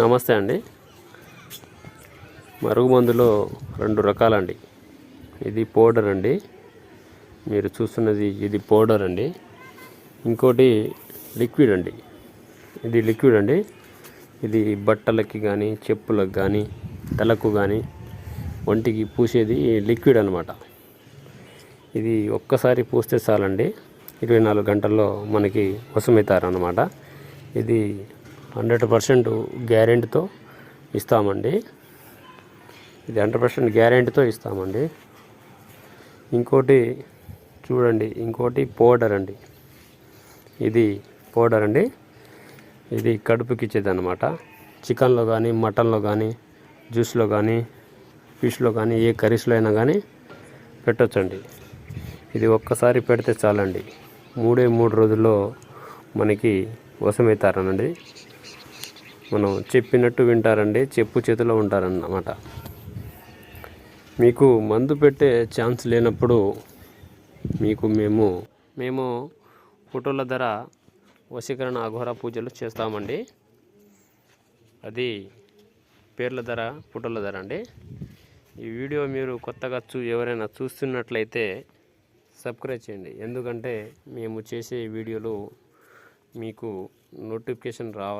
నమస్తే అండి. మరుగుమందులో రెండు రకాలండి. ఇది పౌడర్ అండి. మీరు చూస్తున్నది ఇది పౌడర్ అండి. ఇంకోటి లిక్విడ్ అండి. ఇది లిక్విడ్ అండి. ఇది బట్టలకి కానీ చెప్పులకు కానీ తలకు కానీ ఒంటికి పూసేది లిక్విడ్ అనమాట ఇది ఒక్కసారి పూస్తే చాలండి. ఇరవై నాలుగు గంటల్లో మనకి వసమవుతారనమాట ఇది హండ్రెడ్ పర్సెంట్ గ్యారెంటీతో ఇస్తామండి. ఇది హండ్రెడ్ పర్సెంట్ గ్యారెంటీతో ఇస్తామండి. ఇంకోటి చూడండి ఇంకోటి పౌడర్ అండి. ఇది పౌడర్ అండి. ఇది కడుపుకి ఇచ్చేదన్నమాట. చికెన్లో కానీ మటన్లో కానీ జ్యూస్లో కానీ ఫిష్లో కానీ ఏ కర్రీస్లో అయినా కానీ పెట్టొచ్చండి. ఇది ఒక్కసారి పెడితే చాలండి. మూడే మూడు రోజుల్లో మనకి వశమవుతారనండి. మనం చెప్పినట్టు వింటారండి చెప్పు చేతిలో ఉంటారన్నమాట. మీకు మందు పెట్టే ఛాన్స్ లేనప్పుడు మీకు మేము మేము ఫోటోల ధర వశీకరణ అఘోర పూజలు చేస్తామండి. అది పేర్ల ధర ఫోటోల ధర అండి. ఈ వీడియో మీరు కొత్తగా చూ ఎవరైనా చూస్తున్నట్లయితే సబ్స్క్రైబ్ చేయండి. ఎందుకంటే మేము చేసే వీడియోలు మీకు నోటిఫికేషన్ రావాలి